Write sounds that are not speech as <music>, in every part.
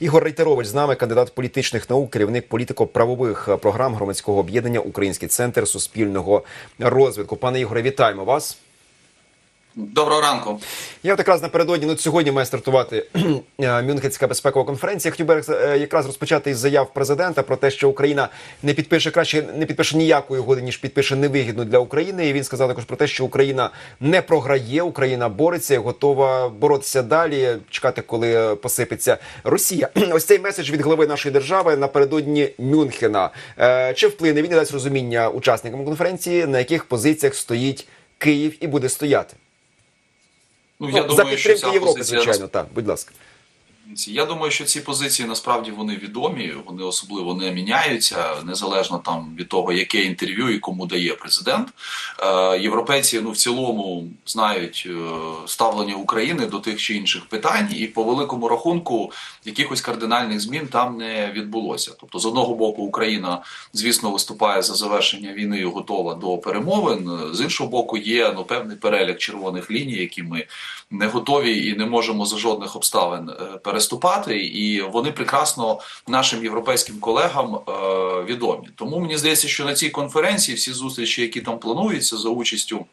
Ігор Рейтерович з нами, кандидат політичних наук, керівник політико-правових програм громадського об'єднання Український центр суспільного розвитку. Пане Ігоре, вітаємо вас. Доброго ранку. Я от якраз напередодні ну, сьогодні має стартувати <clears throat> е, Мюнхенська безпекова конференція. Хотів би е, якраз розпочати із заяв президента про те, що Україна не підпише краще, не підпише ніякої угоди, ніж підпише невигідну для України. І він сказав також про те, що Україна не програє, Україна бореться готова боротися далі, чекати, коли посипеться Росія. <clears throat> Ось цей меседж від глави нашої держави напередодні Мюнхена. Е, Чи вплине він і дасть розуміння учасникам конференції, на яких позиціях стоїть Київ і буде стояти? Ну, Ну, я за думаю, що підтримки ця Європи, позиція звичайно, так, будь ласка. Я думаю, що ці позиції насправді вони відомі, вони особливо не міняються незалежно там від того, яке інтерв'ю і кому дає президент. Е, європейці ну в цілому знають е, ставлення України до тих чи інших питань, і по великому рахунку якихось кардинальних змін там не відбулося. Тобто, з одного боку, Україна, звісно, виступає за завершення війни і готова до перемовин. З іншого боку, є ну певний перелік червоних ліній, які ми не готові і не можемо за жодних обставин е, переступати, і вони прекрасно нашим європейським колегам е, відомі. Тому мені здається, що на цій конференції всі зустрічі, які там плануються за участю.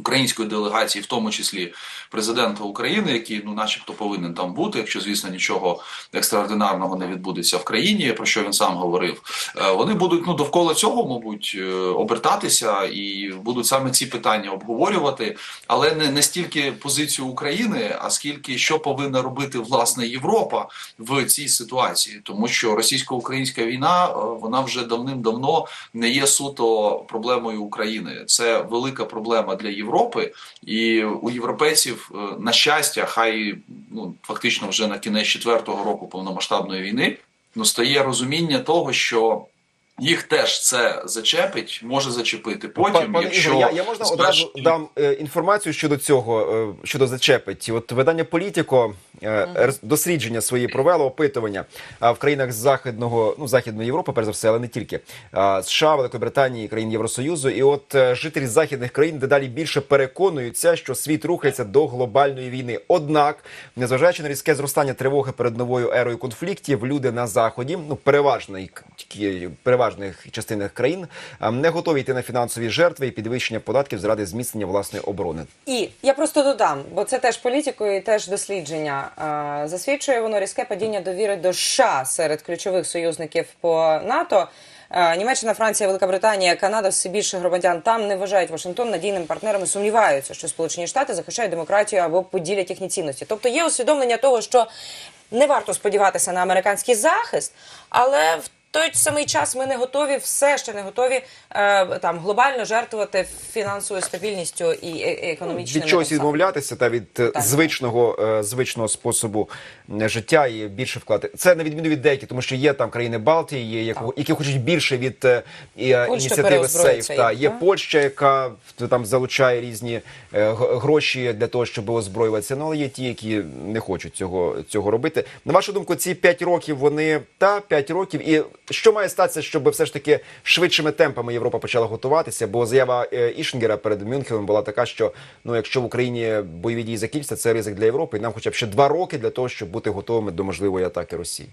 Української делегації, в тому числі президента України, який ну, начебто, повинен там бути, якщо звісно нічого екстраординарного не відбудеться в країні, про що він сам говорив. Е, Вони будуть ну довкола цього, мабуть, е, обертатися і будуть саме ці питання обговорювати, але не, не стільки позицію України, а скільки що повинна робити власне Європа в цій ситуації, тому що російсько-українська війна е, вона вже давним-давно не є суто проблемою України. Це велика проблема для Європи, і у європейців, е, на щастя, хай ну фактично вже на кінець четвертого року повномасштабної війни ну стає розуміння того, що їх теж це зачепить, може зачепити потім, Пане- Пане якщо Ігор, я, я можна одразу дам е, інформацію щодо цього, е, щодо зачепить. От видання Політіко е, дослідження свої провело опитування а в країнах західного, ну західної Європи, перш за все, але не тільки а, США, Великої Британії, країн Євросоюзу. І от е, жителі західних країн дедалі більше переконуються, що світ рухається до глобальної війни. Однак, незважаючи на різке зростання тривоги перед новою ерою конфліктів, люди на заході, ну переважної тільки переважних частинах країн, не готові йти на фінансові жертви і підвищення податків заради зміцнення власної оборони. І я просто додам, бо це теж політикою і теж дослідження. Е, Засвідчує воно різке падіння довіри до США серед ключових союзників по НАТО. Е, Німеччина, Франція, Велика Британія, Канада, все більше громадян там не вважають Вашингтон надійним партнером і сумніваються, що Сполучені Штати захищають демократію або поділять їхні цінності. Тобто є усвідомлення того, що не варто сподіватися на американський захист, але в той самий час ми не готові, все ще не готові е, там глобально жертвувати фінансовою стабільністю і економічними від чогось відмовлятися та від е, Так. звичного е, звичного способу е, життя і більше вкладати. Це на відміну від деяких, тому що є там країни Балтії, є які, які хочуть більше від е, е, ініціативи сейф. Та є так? Польща, яка там залучає різні е, гроші для того, щоб озброюватися. Ну але є ті, які не хочуть цього цього робити. На вашу думку, ці 5 років вони та 5 років. І що має статися, щоб все ж таки швидшими темпами Європа почала готуватися? Бо заява е, перед Мюнхеном була така, що ну якщо в Україні бойові дії закінчаться, це ризик для Європи. І нам хоча б ще два роки для того, щоб бути готовими до можливої атаки Росії.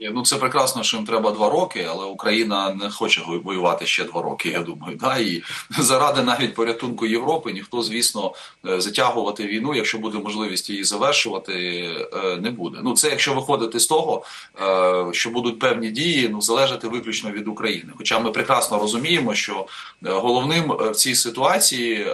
Ну це прекрасно, що їм треба два роки, але Україна не хоче воювати ще два роки. Я думаю, да і <laughs> заради навіть порятунку Європи ніхто, звісно, е, затягувати війну, якщо буде можливість її завершувати, е, не буде. Ну це якщо виходити з того, е, що будуть певні дії, ну залежати виключно від України. Хоча ми прекрасно розуміємо, що головним в цій ситуації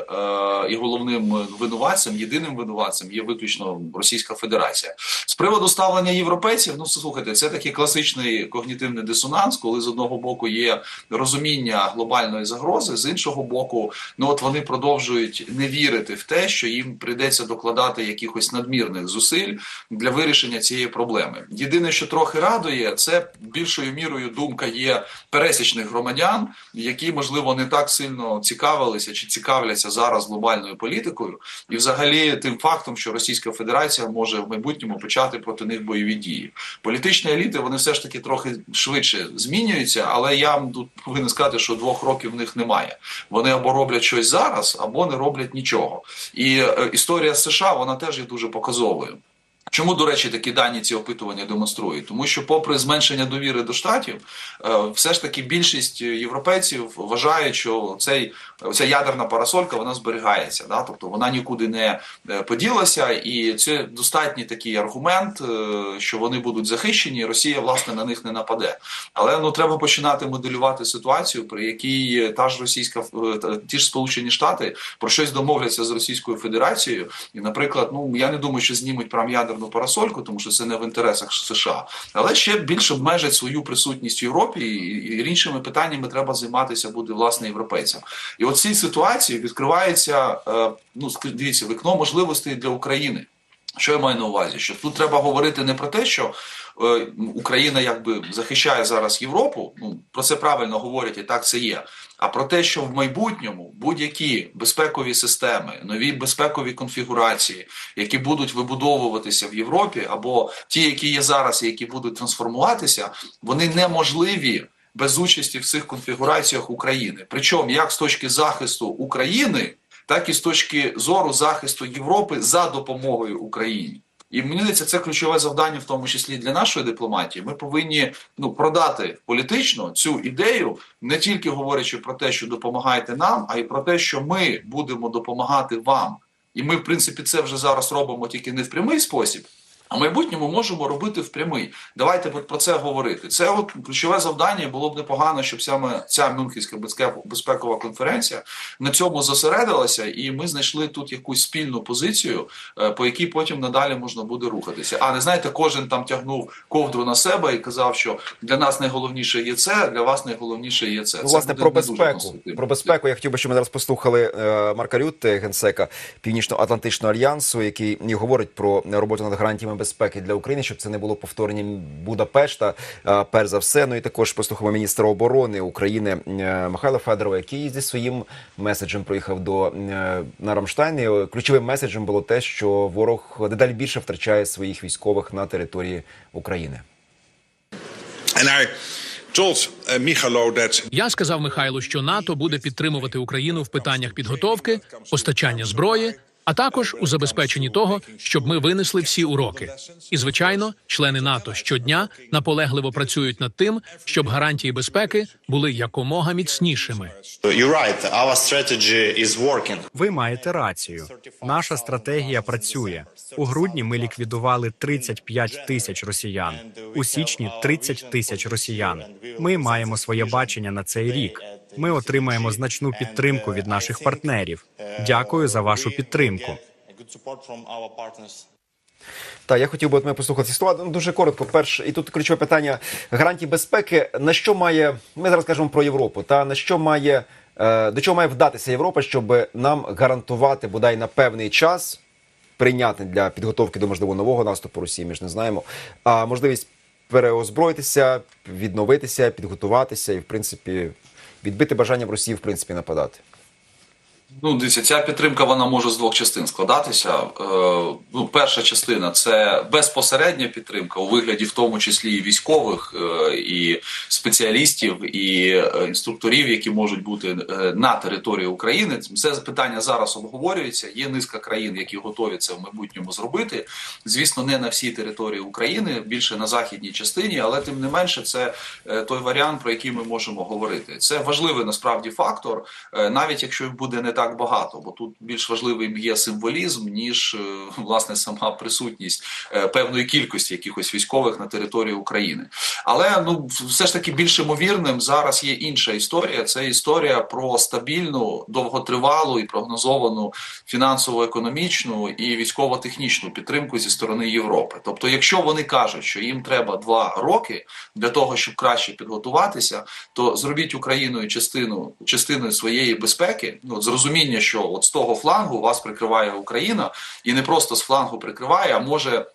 і головним винуватцем, єдиним винуватцем є виключно Російська Федерація. З приводу ставлення європейців, ну слухайте, це такий класичний когнітивний дисонанс, коли з одного боку є розуміння глобальної загрози, з іншого боку, ну от вони продовжують не вірити в те, що їм прийдеться докладати якихось надмірних зусиль для вирішення цієї проблеми. Єдине, що трохи радує, це більшою мірою думка є пересічних громадян, які можливо не так сильно цікавилися чи цікавляться зараз глобальною політикою, і взагалі тим фактом, що Російська Федерація може в майбутньому почати проти них бойові дії. Політичні еліти вони все ж таки трохи швидше змінюються, але я вам тут повинен сказати, що двох років в них немає. Вони або роблять щось зараз, або не роблять нічого. І е, історія США вона теж є дуже показовою. Чому, до речі, такі дані ці опитування демонструють? Тому що, попри зменшення довіри до штатів, е, все ж таки більшість європейців вважають, що цей ця ядерна парасолька вона зберігається, да? тобто вона нікуди не е, поділася, і це достатній такий аргумент, е, що вони будуть захищені. і Росія власне на них не нападе. Але ну треба починати моделювати ситуацію, при якій та ж російська ті ж Сполучені Штати про щось домовляться з Російською Федерацією, і, наприклад, ну я не думаю, що знімуть прям ядерну парасольку, тому що це не в інтересах США, але ще більше обмежить свою присутність в Європі, і, іншими питаннями треба займатися буде власне європейцям. І от цій ситуації відкривається е, ну дивіться вікно можливостей для України. Що я маю на увазі? Що тут треба говорити не про те, що Україна якби захищає зараз Європу. Ну про це правильно говорять, і так це є. А про те, що в майбутньому будь-які безпекові системи, нові безпекові конфігурації, які будуть вибудовуватися в Європі, або ті, які є зараз, які будуть трансформуватися, вони неможливі без участі в цих конфігураціях України. Причому як з точки захисту України, так і з точки зору захисту Європи за допомогою Україні. І мені здається, це ключове завдання, в тому числі для нашої дипломатії. Ми повинні ну продати політично цю ідею, не тільки говорячи про те, що допомагаєте нам, а й про те, що ми будемо допомагати вам. І ми, в принципі, це вже зараз робимо тільки не в прямий спосіб. А в майбутньому можемо робити в прямий. Давайте про це говорити. Це от ключове завдання. і Було б непогано, щоб саме ця Мюнхенська безпекова конференція на цьому зосередилася, і ми знайшли тут якусь спільну позицію, е, по якій потім надалі можна буде рухатися. А не знаєте, кожен там тягнув ковдру на себе і казав, що для нас найголовніше є це, для вас найголовніше є це. Ну, Це власне, про безпеку. Про безпеку я хотів би, щоб ми зараз послухали е, Марка Рютте, генсека Північно-Атлантичного альянсу, який говорить про роботу над гарантіями безпеки для України, щоб це не було повторенням Будапешта. Перш за все, ну і також послухаємо міністра оборони України е, Михайла Федорова, який зі своїм меседжем приїхав до е, на Рамштайн. І е, ключовим меседжем було те, що ворог дедалі більше втрачає своїх військових на території України. And I uh, Я сказав Михайлу, що НАТО буде підтримувати Україну в питаннях підготовки, постачання зброї, а також у забезпеченні того, щоб ми винесли всі уроки. І звичайно, члени НАТО щодня наполегливо працюють над тим, щоб гарантії безпеки були якомога міцнішими. Ви маєте рацію. Наша стратегія працює. У грудні ми ліквідували 35 тисяч росіян. У січні 30 тисяч росіян. Ми маємо своє бачення на цей рік. Ми отримаємо значну підтримку від наших партнерів. Дякую за вашу підтримку. Partners. Так, я хотів би от ми послухати слова. Ну, дуже коротко. Перше, і тут ключове питання гарантій безпеки. На що має ми зараз кажемо про Європу? Та на що має е, до чого має вдатися Європа, щоб нам гарантувати бодай на певний час прийнятний для підготовки до можливо нового наступу Росії? Ми ж не знаємо. А можливість переозброїтися, відновитися, підготуватися і, в принципі, відбити бажання в Росії в принципі нападати. Ну, дивіться, ця підтримка вона може з двох частин складатися. Е, ну, перша частина це безпосередня підтримка у вигляді, в тому числі і військових, е, і спеціалістів, і е, інструкторів, які можуть бути е, на території України. Це питання зараз обговорюється. Є низка країн, які готові це в майбутньому зробити. Звісно, не на всій території України, більше на західній частині, але тим не менше, це е, той варіант, про який ми можемо говорити. Це важливий насправді фактор, навіть якщо буде не так багато, бо тут більш важливим є символізм, ніж е, власне сама присутність е, певної кількості якихось військових на території України. Але ну все ж таки більш ймовірним зараз є інша історія. Це історія про стабільну, довготривалу і прогнозовану фінансово-економічну і військово-технічну підтримку зі сторони Європи. Тобто, якщо вони кажуть, що їм треба два роки для того, щоб краще підготуватися, то зробіть Україною частину частиною своєї безпеки. Ну от з розуміння, що от з того флангу вас прикриває Україна, і не просто з флангу прикриває, а може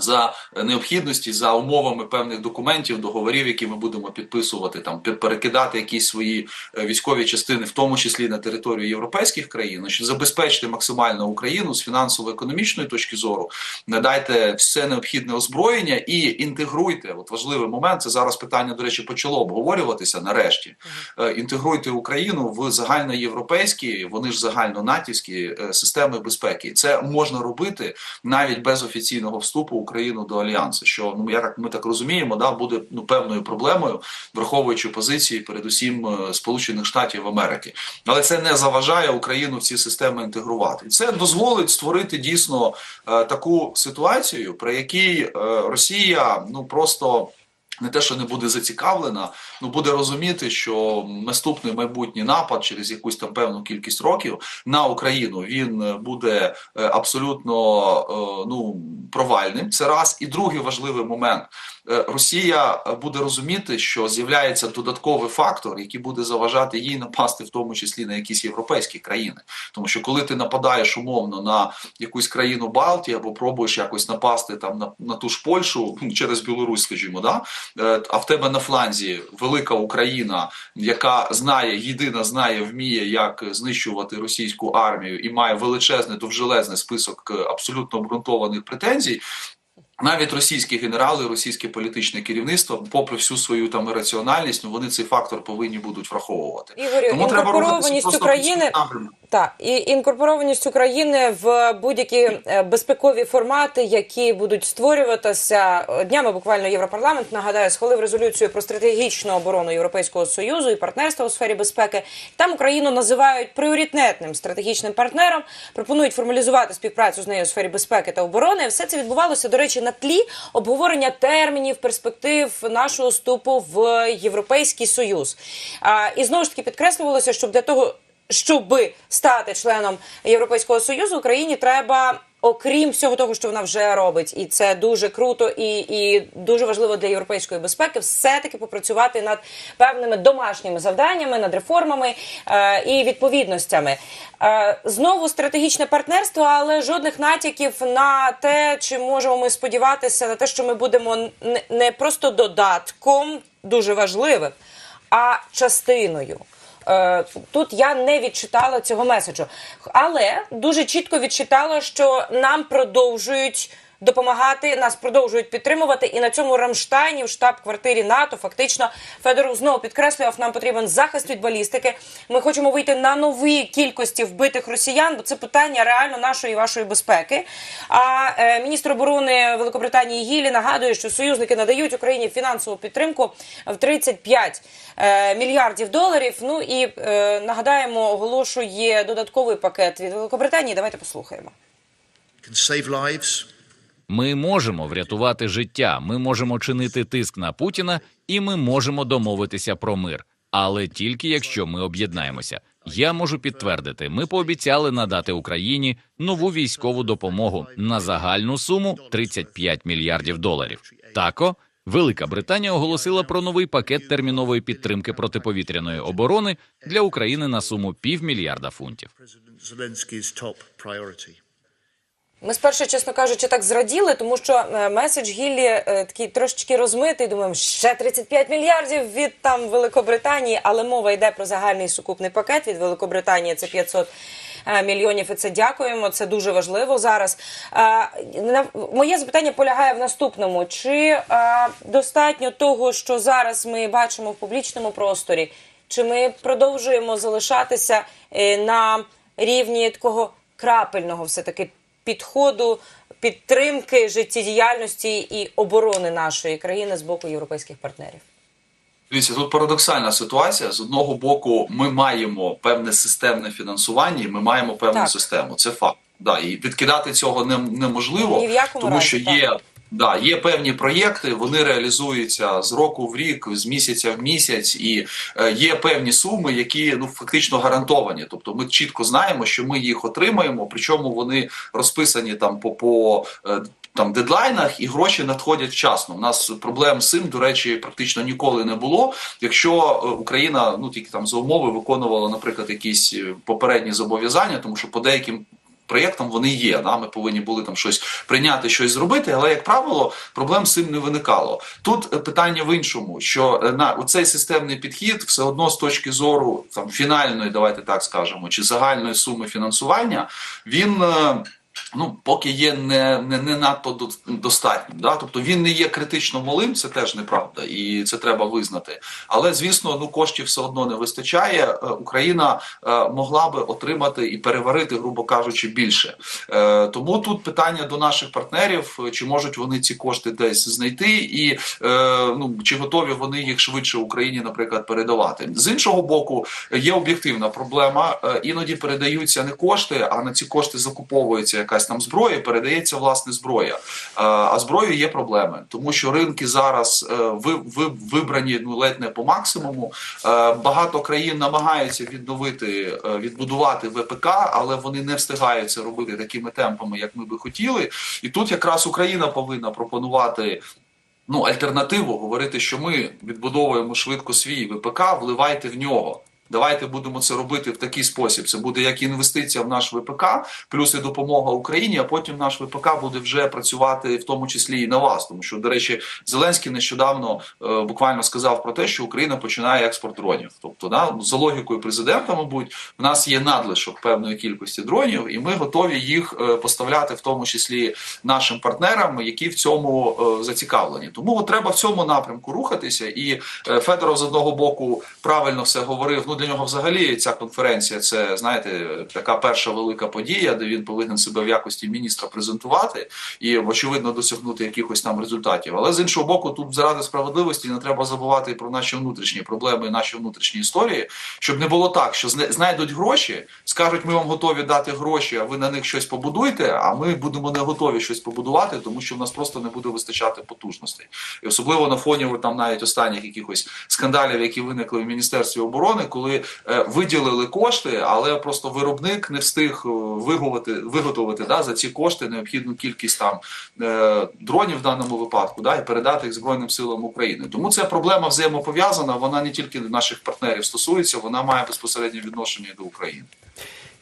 За необхідності, за умовами певних документів, договорів, які ми будемо підписувати, там перекидати якісь свої е, військові частини, в тому числі на територію європейських країн, значить, забезпечити максимально Україну з фінансово-економічної точки зору, надайте все необхідне озброєння і інтегруйте. От важливий момент. Це зараз питання, до речі, почало обговорюватися нарешті. Е, Інтегруйте Україну в загальноєвропейські, вони ж загальнонатівські е, системи безпеки. Це можна робити навіть без офіційного вступу України до альянсу. Що ну я ми так розуміємо, да буде ну певною проблемою, враховуючи позиції, передусім е, Сполучених Штатів Америки. Але це не заважає Україну в ці системи інтегрувати. Це дозволить створити дійсно е, таку ситуацію, при якій е, Росія ну просто. Не те, що не буде зацікавлена, ну буде розуміти, що наступний майбутній напад через якусь там певну кількість років на Україну він е, буде е, абсолютно е, ну провальним. Це раз і другий важливий момент. Е, Росія е, буде розуміти, що з'являється додатковий фактор, який буде заважати їй напасти, в тому числі на якісь європейські країни. Тому що коли ти нападаєш умовно на якусь країну Балтії або пробуєш якось напасти там на, на ту ж Польщу ну, через Білорусь, скажімо, да Е, а в тебе на фланзі велика Україна, яка знає, єдина знає, вміє, як знищувати російську армію, і має величезний довжелезний список абсолютно обґрунтованих претензій. Навіть російські генерали, російське політичне керівництво, попри всю свою там раціональність, ну вони цей фактор повинні будуть враховувати. Ігорю, Тому треба рухатися просто України. Так, і інкорпорованість України в будь-які е, безпекові формати, які будуть створюватися днями. Буквально Європарламент нагадаю, схвалив резолюцію про стратегічну оборону Європейського союзу і партнерство у сфері безпеки. Там Україну називають пріоритетним стратегічним партнером. Пропонують формалізувати співпрацю з нею у сфері безпеки та оборони. Все це відбувалося, до речі, на тлі обговорення термінів, перспектив нашого вступу в Європейський Союз. А, і знову ж таки підкреслювалося, щоб для того щоб стати членом Європейського союзу, Україні треба. Окрім всього того, що вона вже робить, і це дуже круто і, і дуже важливо для європейської безпеки, все-таки попрацювати над певними домашніми завданнями, над реформами е, і відповідностями. Е, знову стратегічне партнерство, але жодних натяків на те, чи можемо ми сподіватися на те, що ми будемо не просто додатком дуже важливим, а частиною. Е, Тут я не відчитала цього меседжу, але дуже чітко відчитала, що нам продовжують допомагати, нас продовжують підтримувати. І на цьому Рамштайні в штаб-квартирі НАТО фактично Федоров знову підкреслював, нам потрібен захист від балістики. Ми хочемо вийти на нові кількості вбитих росіян, бо це питання реально нашої і вашої безпеки. А е, міністр оборони Великобританії Гілі нагадує, що союзники надають Україні фінансову підтримку в 35 е, мільярдів доларів. Ну і е, нагадаємо, оголошує додатковий пакет від Великобританії. Давайте послухаємо. can save lives. Ми можемо врятувати життя, ми можемо чинити тиск на Путіна, і ми можемо домовитися про мир. Але тільки якщо ми об'єднаємося. Я можу підтвердити, ми пообіцяли надати Україні нову військову допомогу на загальну суму 35 мільярдів доларів. Тако Велика Британія оголосила про новий пакет термінової підтримки протиповітряної оборони для України на суму півмільярда фунтів. Ми спершу, чесно кажучи, так зраділи, тому що е, меседж Гіллі е, такий трошечки розмитий. Думаємо, ще 35 мільярдів від там Великобританії, але мова йде про загальний сукупний пакет від Великобританії. Це 500 е, мільйонів. І це дякуємо. Це дуже важливо зараз. Е, Моє запитання полягає в наступному: чи е, достатньо того, що зараз ми бачимо в публічному просторі, чи ми продовжуємо залишатися на рівні такого крапельного, все таки підходу підтримки життєдіяльності і оборони нашої країни з боку європейських партнерів. Дивіться, тут парадоксальна ситуація. З одного боку, ми маємо певне системне фінансування, і ми маємо певну Так. систему. Це факт. Да, і відкидати цього не, неможливо, Ні в якому тому разі, що так. Да, є певні проєкти, вони реалізуються з року в рік, з місяця в місяць, і е, є певні суми, які ну фактично гарантовані. Тобто, ми чітко знаємо, що ми їх отримаємо, причому вони розписані там по по. е, Там дедлайнах і гроші надходять вчасно. У нас проблем з цим, до речі, практично ніколи не було. Якщо е, Україна ну тільки там за умови виконувала, наприклад, якісь попередні зобов'язання, тому що по деяким проєктом вони є. Да? Ми повинні були там щось прийняти, щось зробити, але як правило, проблем з цим не виникало. Тут е, питання в іншому, що е, на у цей системний підхід все одно з точки зору там фінальної, давайте так скажемо, чи загальної суми фінансування, він. Ну, поки є не, не, не надто до- достатнім. Да? Тобто він не є критично малим, це теж неправда, і це треба визнати. Але звісно, ну коштів все одно не вистачає. Е, Україна е, могла би отримати і переварити, грубо кажучи, більше. Е, Тому тут питання до наших партнерів: чи можуть вони ці кошти десь знайти, і ну чи готові вони їх швидше Україні, наприклад, передавати. З іншого боку, є об'єктивна проблема. Іноді передаються не кошти, а на ці кошти закуповується якась там зброя, передається власне зброя. Е, А зброєю є проблеми, тому що ринки зараз е, ви, ви, вибрані ну ледь не по максимуму. Е, Багато країн намагаються відновити, відбудувати ВПК, але вони не встигають це робити такими темпами, як ми би хотіли. І тут якраз Україна повинна пропонувати. Ну, альтернативу говорити, що ми відбудовуємо швидко свій ВПК, вливайте в нього. Давайте будемо це робити в такий спосіб. Це буде як інвестиція в наш ВПК, плюс і допомога Україні. А потім наш ВПК буде вже працювати в тому числі і на вас. Тому що, до речі, Зеленський нещодавно е, буквально сказав про те, що Україна починає експорт дронів. Тобто, да, за логікою президента, мабуть, в нас є надлишок певної кількості дронів, і ми готові їх е, поставляти, в тому числі нашим партнерам, які в цьому е, зацікавлені. Тому треба в цьому напрямку рухатися. І е, Федоров з одного боку правильно все говорив. Ну для нього взагалі ця конференція це знаєте така перша велика подія, де він повинен себе в якості міністра презентувати і очевидно досягнути якихось там результатів. Але з іншого боку, тут заради справедливості не треба забувати про наші внутрішні проблеми, наші внутрішні історії, щоб не було так, що знайдуть гроші, скажуть, ми вам готові дати гроші, а ви на них щось побудуйте. А ми будемо не готові щось побудувати, тому що в нас просто не буде вистачати потужностей. І особливо на фоні там навіть останніх якихось скандалів, які виникли в міністерстві оборони, коли е, виділили кошти, але просто виробник не встиг е, виготовити, виготовити да, за ці кошти необхідну кількість там е, дронів в даному випадку, да, і передати їх збройним силам України. Тому ця проблема взаємопов'язана. Вона не тільки наших партнерів стосується, вона має безпосереднє відношення до України.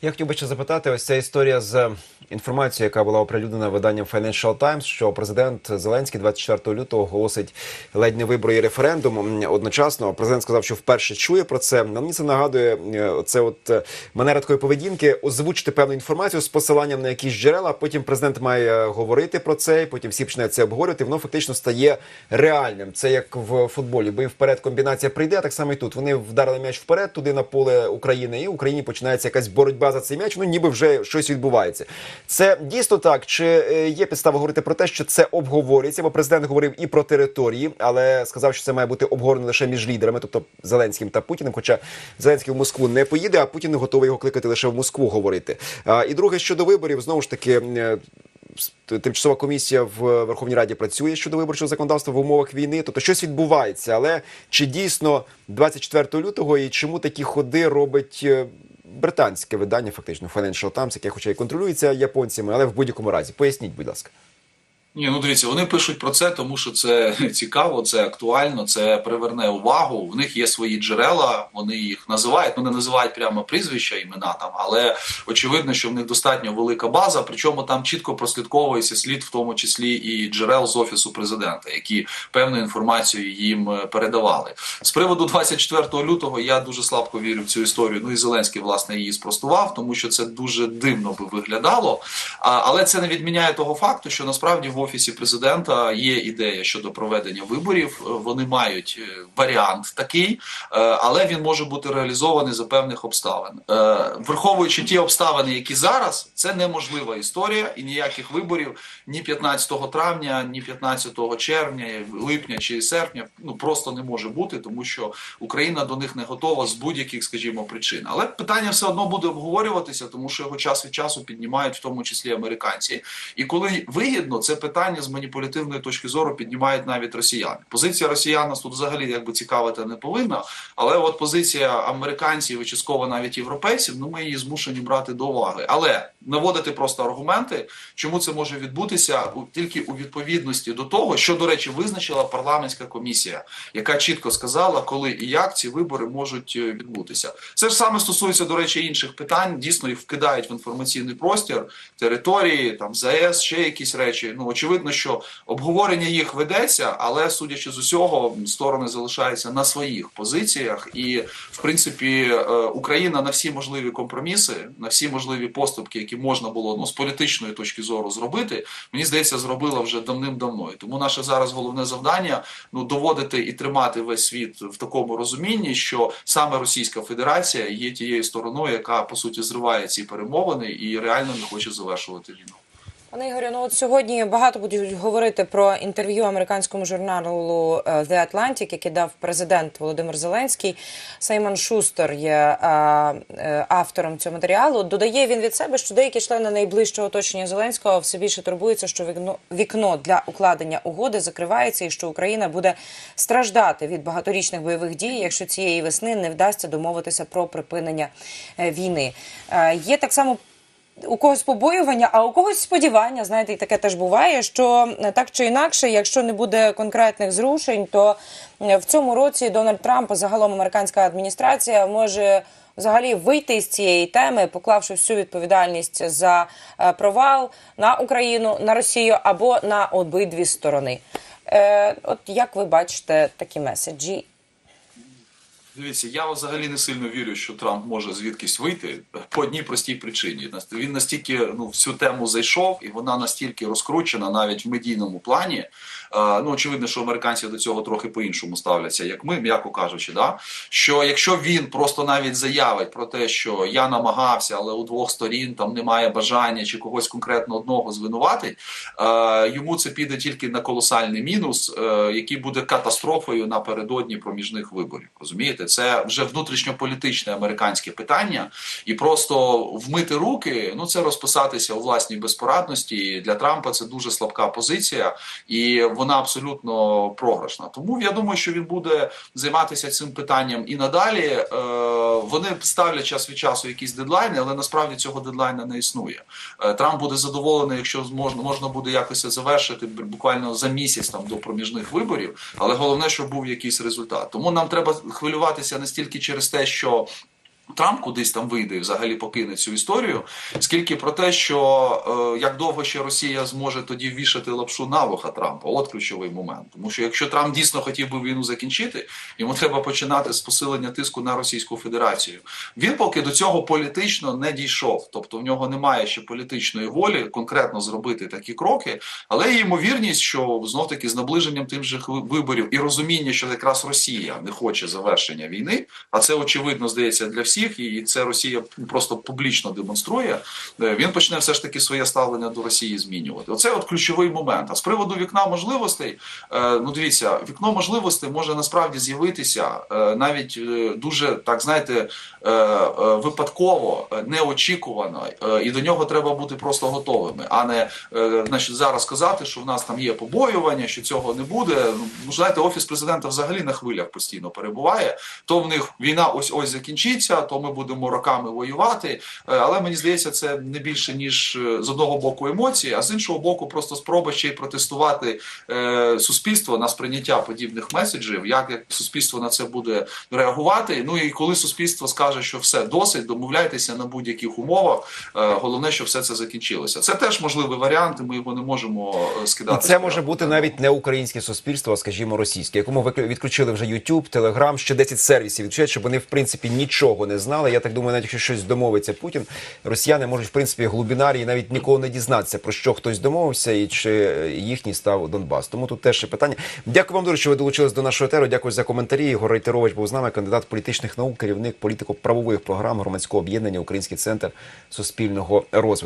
Я хотів би ще запитати, ось ця історія з інформацією, яка була оприлюднена виданням Financial Times, що президент Зеленський 24 лютого оголосить ледь не вибори і референдум. Одночасно президент сказав, що вперше чує про це. На мені це нагадує е, це от е, манера такої поведінки, озвучити певну інформацію з посиланням на якісь джерела. Потім президент має говорити про це, і потім всі починають це обговорювати. Воно фактично стає реальним. Це як в футболі. Бий вперед комбінація прийде, так само і тут. Вони вдарили м'яч вперед, туди на поле України, і в Україні починається якась боротьба за цей м'яч. Ну ніби вже щось відбувається. Це дійсно так. Чи е, є підстава говорити про те, що це обговорюється? Бо президент говорив і про території, але сказав, що це має бути обговорено лише між лідерами, тобто Зеленським та Путіним. Хоча Зеленський в Москву не поїде, а Путін готовий його кликати лише в Москву говорити. І друге щодо виборів, знову ж таки. е, Тимчасова комісія в Верховній Раді працює щодо виборчого законодавства в умовах війни. Тобто щось відбувається. Але чи дійсно 24 лютого і чому такі ходи робить е, британське видання, фактично Financial Times, яке хоча й контролюється японцями, але в будь-якому разі поясніть, будь ласка. Ні, ну дивіться, вони пишуть про це, тому що це <laughs> цікаво, це актуально, це приверне увагу. В них є свої джерела, вони їх називають. Ну не називають прямо прізвища, імена там, але очевидно, що в них достатньо велика база. Причому там чітко прослідковується слід, в тому числі і джерел з офісу президента, які певну інформацію їм е, передавали. З приводу 24 лютого я дуже слабко вірю в цю історію. Ну і Зеленський власне її спростував, тому що це дуже дивно би виглядало. А, але це не відміняє того факту, що насправді офісі президента є ідея щодо проведення виборів. Е, Вони мають е, варіант такий, е, але він може бути реалізований за певних обставин. Враховуючи ті обставини, які зараз, це неможлива історія, і ніяких виборів ні 15 травня, ні 15 червня, липня чи серпня ну просто не може бути, тому що Україна до них не готова з будь-яких, скажімо, причин. Але питання все одно буде обговорюватися, тому що його час від часу піднімають, в тому числі американці. І коли вигідно, це питання. Питання з маніпулятивної точки зору піднімають навіть росіяни. Позиція росіян нас тут взагалі якби цікавити не повинна, але от позиція американців і частково навіть європейців, ну ми її змушені брати до уваги. Але наводити просто аргументи, чому це може відбутися тільки у відповідності до того, що до речі визначила парламентська комісія, яка чітко сказала, коли і як ці вибори можуть е, відбутися. Це ж саме стосується до речі інших питань. Дійсно їх вкидають в інформаційний простір території, там ЗАЕС, ще якісь речі. Ну очевидно, що обговорення їх ведеться, але судячи з усього, сторони залишаються на своїх позиціях, і в принципі е, Україна на всі можливі компроміси, на всі можливі поступки, які можна було ну з політичної точки зору зробити, мені здається, зробила вже давним-давно. І тому наше зараз головне завдання ну доводити і тримати весь світ в такому розумінні, що саме Російська Федерація є тією стороною, яка по суті зриває ці перемовини і реально не хоче завершувати війну. Пане Ігорю, ну от сьогодні багато будуть говорити про інтерв'ю американському журналу е, The Atlantic, який дав президент Володимир Зеленський. Сеймон Шустер є е, е, автором цього матеріалу. Додає він від себе, що деякі члени найближчого оточення Зеленського все більше турбуються, що вікно, вікно для укладення угоди закривається, і що Україна буде страждати від багаторічних бойових дій, якщо цієї весни не вдасться домовитися про припинення війни. Є так само у когось побоювання, а у когось сподівання. Знаєте, і таке теж буває. Що е, так чи інакше, якщо не буде конкретних зрушень, то е, в цьому році Дональд Трамп, загалом американська адміністрація, може взагалі вийти з цієї теми, поклавши всю відповідальність за е, провал на Україну, на Росію або на обидві сторони. Е, от як ви бачите такі меседжі? Дивіться, я взагалі не сильно вірю, що Трамп може звідкись вийти по одній простій причині. Він настільки ну в цю тему зайшов, і вона настільки розкручена навіть в медійному плані. Е, ну очевидно, що американці до цього трохи по-іншому ставляться, як ми, м'яко кажучи, да що якщо він просто навіть заявить про те, що я намагався, але у двох сторін там немає бажання чи когось конкретно одного звинуватить, е, йому це піде тільки на колосальний мінус, е, який буде катастрофою напередодні проміжних виборів. Розумієте, це вже внутрішньополітичне американське питання, і просто вмити руки, ну це розписатися у власній безпорадності. Для Трампа це дуже слабка позиція, і вона абсолютно програшна. Тому я думаю, що він буде займатися цим питанням і надалі. Е, Вони ставлять час від часу якісь дедлайни, але насправді цього дедлайна не існує. Е, Трамп буде задоволений, якщо можна, можна буде якось завершити буквально за місяць там до проміжних виборів. Але головне, щоб був якийсь результат. Тому нам треба хвилюватися не стільки через те, що. Трамп кудись там вийде і взагалі покине цю історію, скільки про те, що е, як довго ще Росія зможе тоді вішати лапшу на вуха Трампа, от ключовий момент. Тому що якщо Трамп дійсно хотів би війну закінчити, йому треба починати з посилення тиску на Російську Федерацію. Він поки до цього політично не дійшов, тобто в нього немає ще політичної волі конкретно зробити такі кроки, але є ймовірність, що знов таки з наближенням тим же виборів і розуміння, що якраз Росія не хоче завершення війни, а це очевидно здається для всіх, і це Росія просто публічно демонструє. е, Він почне все ж таки своє ставлення до Росії змінювати. Оце от ключовий момент. А з приводу вікна можливостей, е, ну дивіться, вікно можливостей може насправді з'явитися е, навіть дуже так знаєте випадково, неочікувано, і до нього треба бути просто готовими, а не значить зараз сказати, що в нас там є побоювання, що цього не буде. Ну знаєте, офіс президента взагалі на хвилях постійно перебуває. То в них війна ось ось закінчиться, то ми будемо роками воювати. Е, Але мені здається, це не більше ніж е, з одного боку емоції, а з іншого боку, просто спроба ще й протестувати е, суспільство на сприйняття подібних меседжів, як, як суспільство на це буде реагувати. Ну і коли суспільство скаже, що все досить, домовляйтеся на будь-яких умовах. Головне, щоб все це закінчилося. Це теж можливий варіант, і ми його не можемо е, І скидати. це може бути навіть не українське суспільство, а скажімо, російське, якому відключили вже YouTube, Telegram, ще 10 сервісів відключають, щоб вони в принципі нічого не знали. Я так думаю, навіть якщо щось домовиться Путін, росіяни можуть в принципі глубінарії навіть ніколи не дізнатися про що хтось домовився і чи їхній став Донбас. Тому тут теж ще питання. Дякую вам дуже, що ви долучились до нашого етеру. Дякую за коментарі. Ігор Рейтерович був з нами, кандидат політичних наук, керівник політико-правових програм громадського об'єднання Український центр суспільного розвитку.